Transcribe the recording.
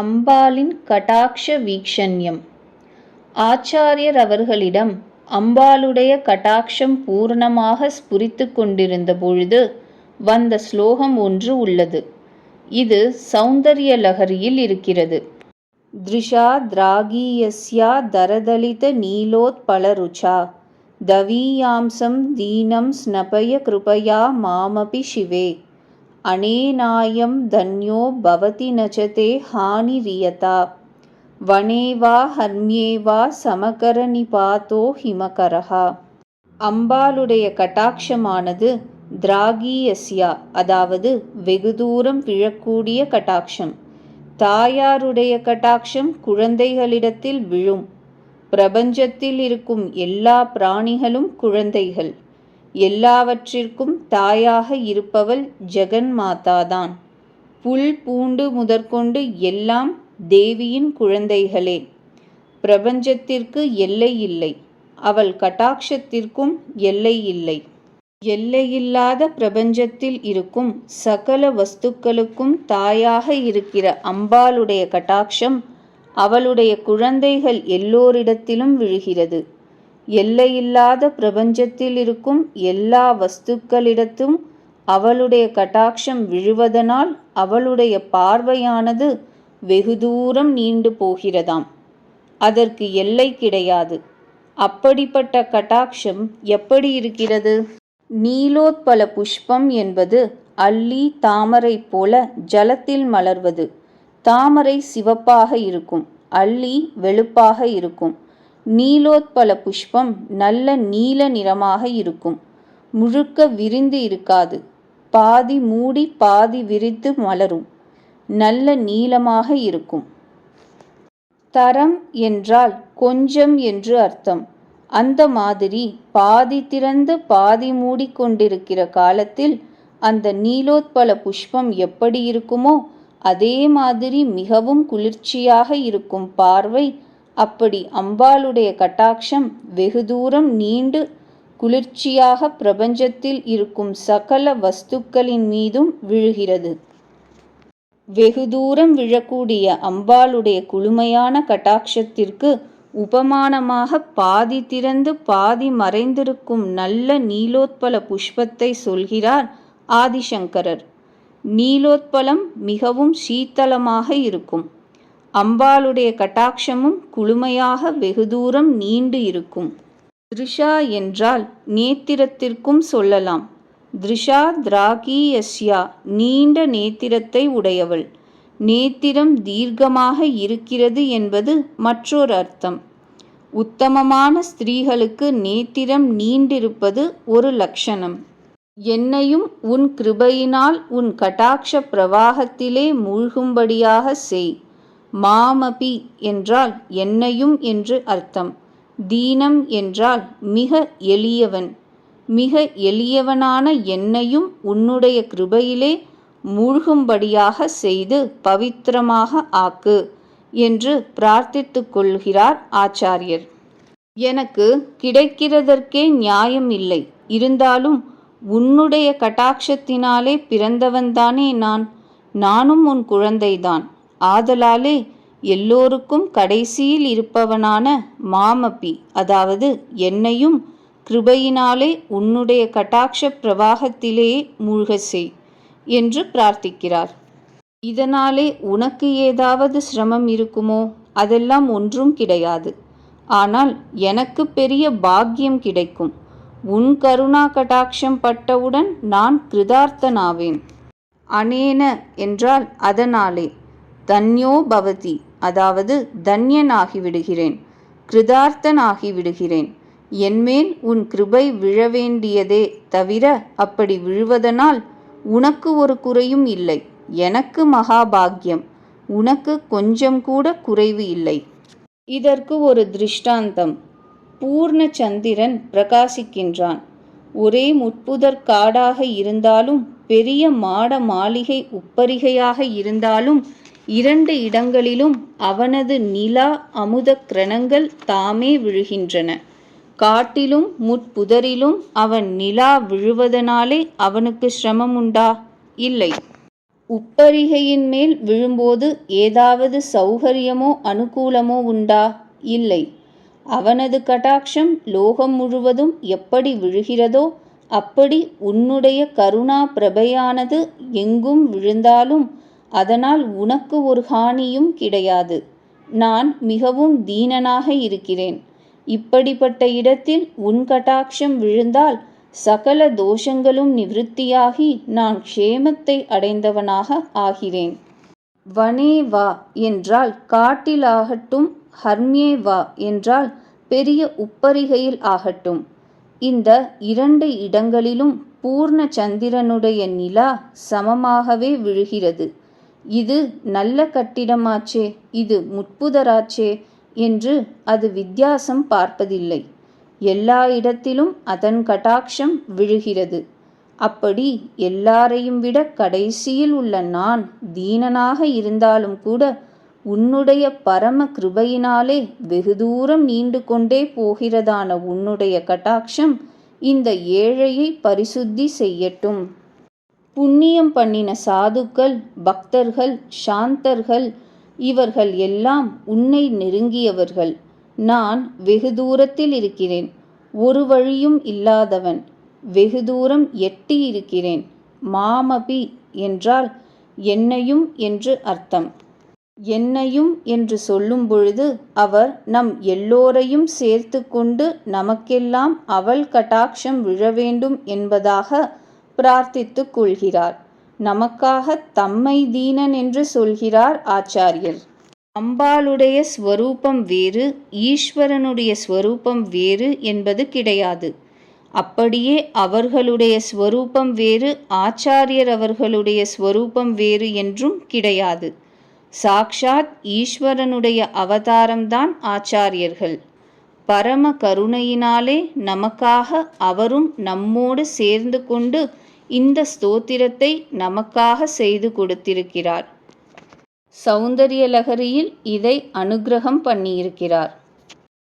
அம்பாளின் கட்டாக்ஷ வீக்ஷண்யம். ஆச்சார்யர் அவர்களிடம் அம்பாளுடைய கடாக்ஷம் பூரணமாக ஸ்புரித்துக் கொண்டிருந்த பொழுது வந்த ஸ்லோகம் ஒன்று உள்ளது. இது சௌந்தர்ய லகரியில் இருக்கிறது. திருஷா திராகீயஸ்யா தரதலித நீலோத்பலருச்சா தவீயாம்சம் தீனம் ஸ்னபய கிருபயா மாமபி சிவே அனேனாயம் தன்யோ பவதி நச்சதே ஹானிரியதா வனே வா ஹர்ம்யே வா சமகரநிபாதோ ஹிமகரஹா. அம்பாளுடைய கட்டாட்சமானது திராகீயஸ்யா அதாவது வெகு தூரம் விழக்கூடிய கட்டாட்சம். தாயாருடைய கட்டாட்சம் குழந்தைகளிடத்தில் விழும். பிரபஞ்சத்தில் இருக்கும் எல்லா பிராணிகளும் குழந்தைகள். எல்லாவற்றிற்கும் தாயாக இருப்பவள் ஜெகன் மாதாதான் புல் பூண்டு முதற்கொண்டு எல்லாம் தேவியின் குழந்தைகளே. பிரபஞ்சத்திற்கு எல்லை இல்லை. அவள் கட்டாட்சத்திற்கும் எல்லை இல்லை. எல்லையில்லாத பிரபஞ்சத்தில் இருக்கும் சகல வஸ்துக்களுக்கும் தாயாக இருக்கிற அம்பாளுடைய கட்டாட்சம் அவளுடைய குழந்தைகள் எல்லோரிடத்திலும் விழுகிறது. எல்லையில்லாத பிரபஞ்சத்தில் இருக்கும் எல்லா வஸ்துக்களிடத்தும் அவளுடைய கட்டாட்சம் விழுவதனால் அவளுடைய பார்வையானது வெகு தூரம் நீண்டு போகிறதாம். அதற்கு எல்லை கிடையாது. அப்படிப்பட்ட கட்டாட்சம் எப்படி இருக்கிறது? நீலோத்பல புஷ்பம் என்பது அல்லி தாமரை போல ஜலத்தில் மலர்வது. தாமரை சிவப்பாக இருக்கும். அல்லி வெளுப்பாக இருக்கும். நீலோத்பல புஷ்பம் நல்ல நீல நிறமாக இருக்கும். முழுக்க விரிந்து இருக்காது. பாதி மூடி பாதி விரித்து மலரும். நல்ல நீளமாக இருக்கும். தரம் என்றால் கொஞ்சம் என்று அர்த்தம். அந்த மாதிரி பாதி திறந்து பாதி மூடிக்கொண்டிருக்கிற காலத்தில் அந்த நீலோத்பல புஷ்பம் எப்படி இருக்குமோ அதே மாதிரி மிகவும் குளிர்ச்சியாக இருக்கும் பார்வை அப்படி அம்பாளுடைய கட்டாட்சம் வெகு தூரம் நீண்டு குளிர்ச்சியாக பிரபஞ்சத்தில் இருக்கும் சகல வஸ்துக்களின் மீதும் விழுகிறது. வெகு தூரம் விழக்கூடிய அம்பாளுடைய குளுமையான கட்டாட்சத்திற்கு உபமானமாக பாதி திறந்து பாதி மறைந்திருக்கும் நல்ல நீலோத்பல புஷ்பத்தை சொல்கிறார் ஆதிசங்கரர். நீலோத்பலம் மிகவும் சீத்தளமாக இருக்கும். அம்பாளுடைய கட்டாட்சமும் குளுமையாக வெகு தூரம் நீண்டு இருக்கும். திருஷா என்றால் நேத்திரத்திற்கும் சொல்லலாம். திருஷா திராகீயஸ்யா நீண்ட நேத்திரத்தை உடையவள். நேத்திரம் தீர்க்கமாக இருக்கிறது என்பது மற்றொரு அர்த்தம். உத்தமமான ஸ்திரீகளுக்கு நேத்திரம் நீண்டிருப்பது ஒரு லட்சணம். என்னையும் உன் கிருபையினால் உன் கட்டாட்ச பிரவாகத்திலே மூழ்கும்படியாக செய். மாமபி என்றால் என்னையும் என்று அர்த்தம். தீனம் என்றால் மிக எளியவன். மிக எளியவனான என்னையும் உன்னுடைய கிருபையிலே மூழ்கும்படியாக செய்து பவித்திரமாக ஆக்கு என்று பிரார்த்தித்து கொள்கிறார் ஆச்சாரியர். எனக்கு கிடைக்கிறதற்கே நியாயம் இல்லை. இருந்தாலும் உன்னுடைய கட்டாட்சத்தினாலே பிறந்தவன்தானே நான். நானும் உன் குழந்தைதான். ஆதலாலே எல்லோருக்கும் கடைசியில் இருப்பவனான மாமப்பி அதாவது என்னையும் கிருபையினாலே உன்னுடைய கட்டாட்ச பிரவாகத்திலே மூழ்க செய் என்று பிரார்த்திக்கிறார். இதனாலே உனக்கு ஏதாவது சிரமம் இருக்குமோ? அதெல்லாம் ஒன்றும் கிடையாது. ஆனால் எனக்கு பெரிய பாக்கியம் கிடைக்கும். உன் கருணா கடாட்சம் பட்டவுடன் நான் கிருதார்த்தனாவேன். அனேன என்றால் அதனாலே தன்யோ பவதி அதாவது தன்யனாகி விடுகிறேன் கிருதார்த்தனாகி விடுகிறேன் என்மேல் உன் கிருபை விழ வேண்டியதே தவிர அப்படி விழுவதனால் உனக்கு ஒரு குறையும் இல்லை எனக்கு மகாபாகியம் உனக்கு கொஞ்சம் கூட குறைவு இல்லை. இதற்கு ஒரு திருஷ்டாந்தம். பூர்ண சந்திரன் பிரகாசிக்கின்றான். ஒரே முட்புதர் காடாக இருந்தாலும் பெரிய மாட மாளிகை உப்பரிகையாக இருந்தாலும் இரண்டு இடங்களிலும் அவனது நிலா அமுத கிரணங்கள் தாமே விழுகின்றன. காட்டிலும் முட்புதரிலும் அவன் நிலா விழுவதனாலே அவனுக்கு சிரமம் உண்டா இல்லை. உப்பரிகையின் மேல் விழும்போது ஏதாவது சௌகரியமோ அனுகூலமோ உண்டா? இல்லை. அவனது கடாட்சம் லோகம் முழுவதும் எப்படி விழுகிறதோ அப்படி உன்னுடைய கருணா பிரபையானது எங்கும் விழுந்தாலும் அதனால் உனக்கு ஒரு ஹானியும் கிடையாது. நான் மிகவும் தீனனாக இருக்கிறேன். இப்படிப்பட்ட இடத்தில் உன் கட்டாட்சம் விழுந்தால் சகல தோஷங்களும் நிவிருத்தியாகி நான் க்ஷேமத்தை அடைந்தவனாக ஆகிறேன். வனே வா என்றால் காட்டிலாகட்டும் ஹர்மியே வா என்றால் பெரிய உப்பரிகையில் ஆகட்டும். இந்த இரண்டு இடங்களிலும் பூர்ண சந்திரனுடைய நிலா சமமாகவே விழுகிறது. இது நல்ல கட்டிடமாச்சே இது முட்புதராச்சே என்று அது வித்தியாசம் பார்ப்பதில்லை. எல்லா இடத்திலும் அதன் கட்டாட்சம் விழுகிறது. அப்படி எல்லாரையும் விட கடைசியில் உள்ள நான் தீனனாக இருந்தாலும் கூட உன்னுடைய பரம கிருபையினாலே வெகு தூரம் நீண்டு கொண்டே போகிறதான உன்னுடைய கட்டாட்சம் இந்த ஏழையை பரிசுத்தி செய்யட்டும். புண்ணியம் பண்ணின சாதுக்கள் பக்தர்கள் சாந்தர்கள் இவர்கள் எல்லாம் உன்னை நெருங்கியவர்கள். நான் வெகு தூரத்தில் இருக்கிறேன். ஒரு வழியும் இல்லாதவன். வெகு தூரம் எட்டி இருக்கிறேன். மாமபி என்றால் என்னையும் என்று அர்த்தம். என்னையும் என்று சொல்லும் பொழுது அவர் நம் எல்லோரையும் சேர்த்து கொண்டு நமக்கெல்லாம் அவள் கட்டாட்சம் விழ வேண்டும் என்பதாக பிரார்த்தித்து கொள்கிறார். நமக்காக தம்மை தீனன் என்று சொல்கிறார் ஆச்சாரியர். அம்பாளுடைய ஸ்வரூபம் வேறு ஈஸ்வரனுடைய ஸ்வரூபம் வேறு என்பது கிடையாது. அப்படியே அவர்களுடைய ஸ்வரூபம் வேறு ஆச்சாரியர் அவர்களுடைய ஸ்வரூபம் வேறு என்றும் கிடையாது. சாக்ஷாத் ஈஸ்வரனுடைய அவதாரம்தான் ஆச்சாரியர்கள். பரம கருணையினாலே நமக்காக அவரும் நம்மோடு சேர்ந்து கொண்டு இந்த ஸ்தோத்திரத்தை நமக்காக செய்து கொடுத்திருக்கிறார். சௌந்தரிய லகரியில் இதை அனுகிரகம் பண்ணியிருக்கிறார்.